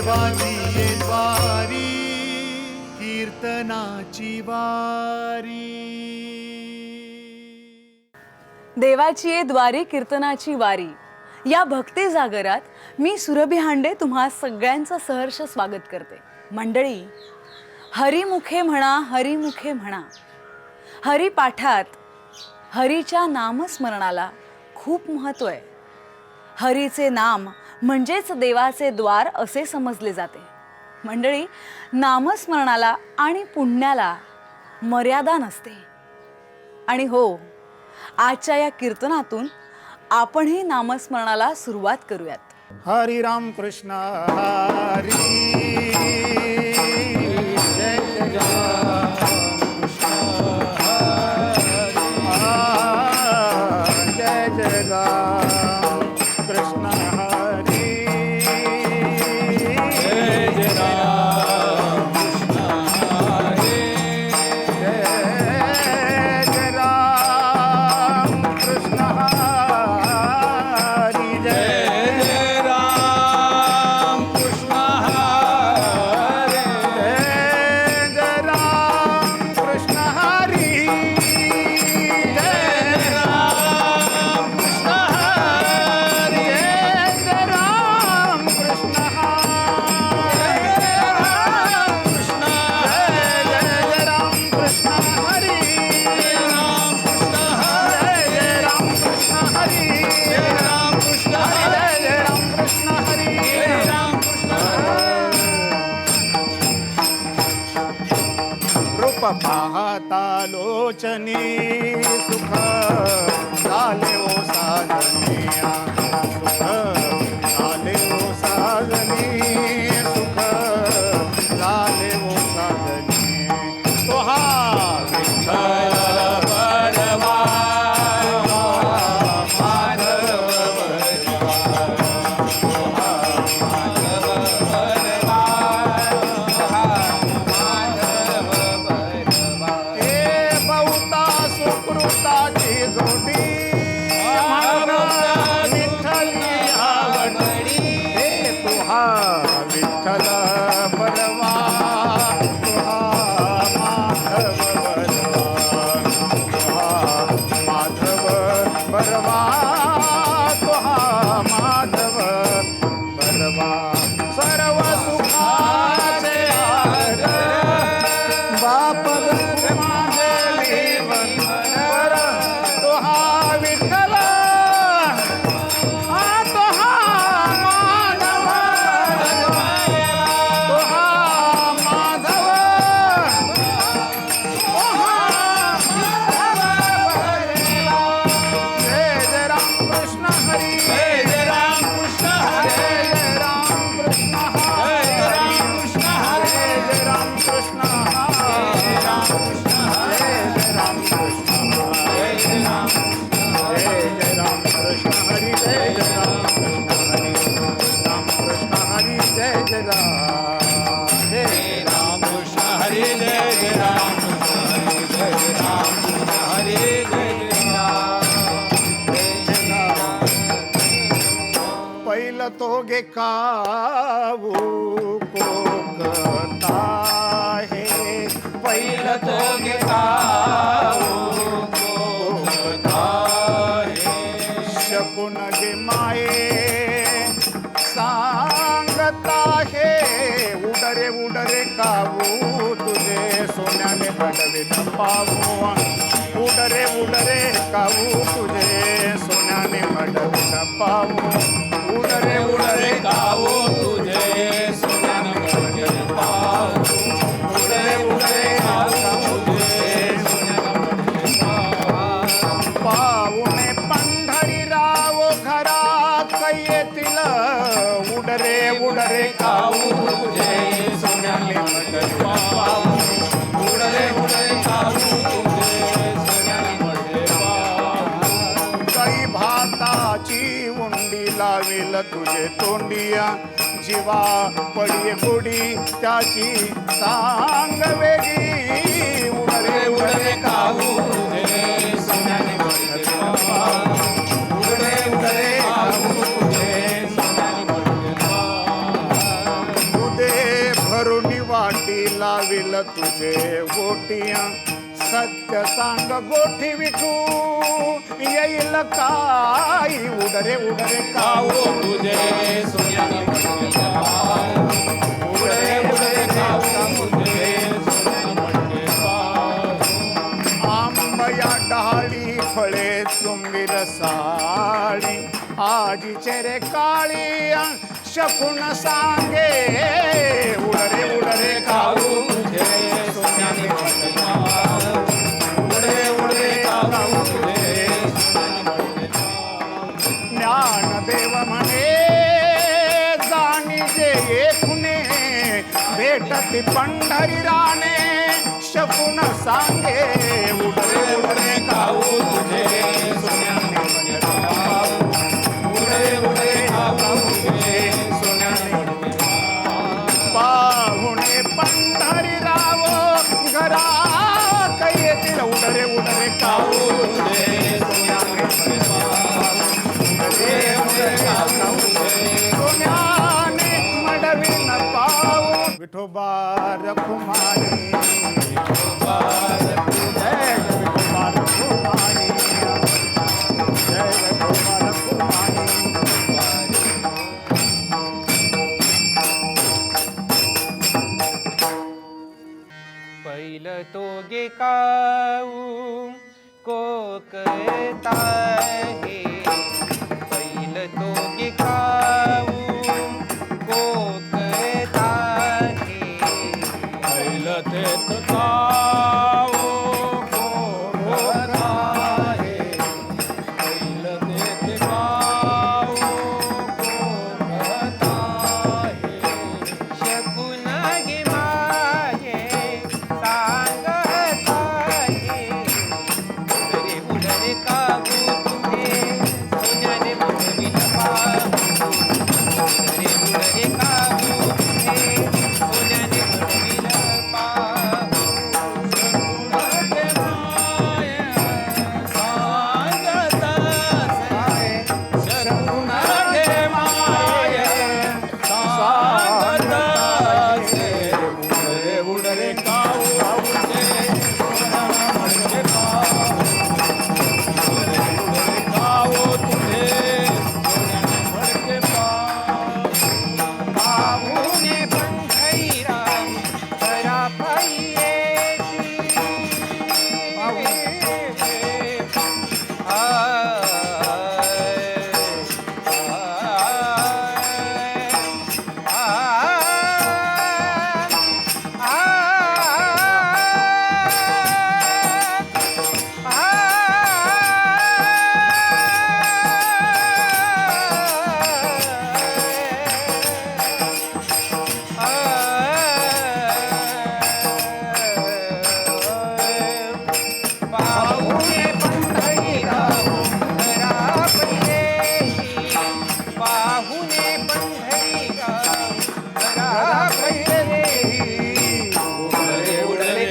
देवाची वारी कीर्तनाची वारी. देवाची ये द्वारी कीर्तनाची वारी. या भक्ती जागरात मी सुरभी हांडे तुम्हा सगळ्यांचं सहर्ष स्वागत करते. मंडळी हरिमुखे म्हणा हरिमुखे म्हणा. हरिपाठात हरीच्या नामस्मरणाला खूप महत्त्व आहे. हरीचे नाम म्हणजेच देवाचे द्वार असे समजले जाते. मंडळी नामस्मरणाला आणि पुण्याला मर्यादा नसते. आणि हो आजच्या या कीर्तनातून आपणही नामस्मरणाला सुरुवात करूयात. हरी राम कृष्ण हरी जय जय पाहता लोचनी सुख झाले ओ साधनिया सुख पहिलं तो गे कावू कोकता हे। पहिलं तो गे कावू कोकता हे। शकून गे माये सांगता हे उडरे उडरे कावू तुझे सोन्याने बडविन पावू उडरे उडरे कावू तुझे सोन्याने बडविन पावू उडरे उडरे Rica. लावेल तुझे तोंडिया जीवा पडिये गुडी त्याची सांग वेगळी उडरे उडरे काहू उडरे उडरे वाटी लाविल तुझे गोटिया सत्य सांग गोठी विठू येईल काय उडरे उडरे काऊ तुझे सोन्याने मडके पाव उडे उडे कावो तुझे मडके पाव आंबया डहाळी फळे चुंबीर साळी आजीचे रे काळी शकून सांगे उडरे उडरे कावो काऊ तुझे सोन्याने मी पंढरी राणे शकून सांगे उडले उडले खाऊ तुझे? पाऊ विठोबा रखुमाई जय विठोबा रखुमाई जय विठोबा रखुमाई पहिलं तो गे काऊ कोकता हे। पहिलं तो गे काऊ पाहुणे पंढरीरा खरा उडरे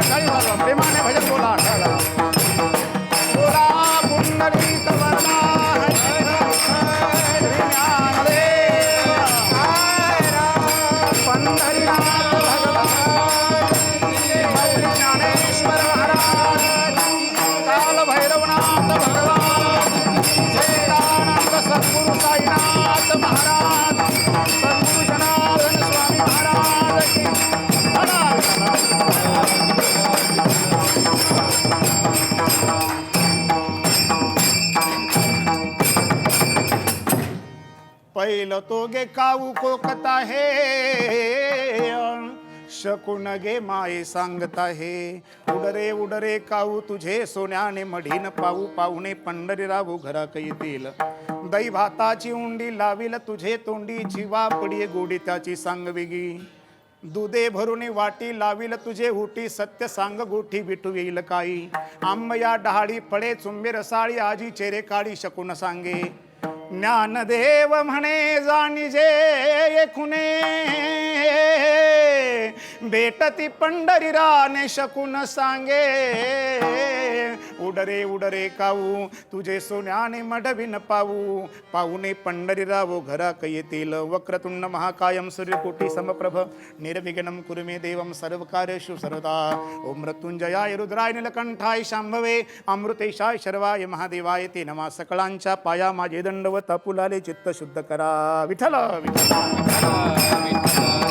टाळी वाजवा प्रेमाने भजन बोला टाळा बोला पुंडलिक वरदा पंढरीनाथ भगवान. ज्ञानेश्वर महाराज. काल भैरवनाथ भगवान. येईल तो गे काऊ कोकत आहे शकून गे माये सांगत आहे उडरे उडरे काऊ तुझे सोन्याने मढीन पाऊ पाहुणे पंढरी राहू घरा येतील. दही भाताची उंडी लावील तुझे तोंडी जीवा पडी गोडी त्याची सांग वेगी दुधे भरून वाटी लावील तुझे हुटी सत्य सांग गोठी विटू येईल काही. आंब या डहाळी फळे चुंबे रसाळी आजी चेरे काळी शकून सांगे. ज्ञानदेव म्हणे जाणीजे खुने भेटती पंढरी ने शकून सांगे. उडरे उडरे काऊ तुझे सोन्याने मडविन पाऊ पाऊने पंढरीरावो घरा घराक येतील वक्रतुंड महाकायम सूर्यकोटी समप्रभ निर्विघ्नं कुरु मे देवं सर्वकार्येषु सर्वदा ओम मृत्युंजयाय रुद्राय निलकंठाय शांभवे अमृतेशाय शर्वाय महादेवाय ते नमा सकळांच्या पाया माझे दंडवत पुलाले चित्त शुद्ध करा विठ्ठल विठ्ठल विठ्ठल, विठ्ठल,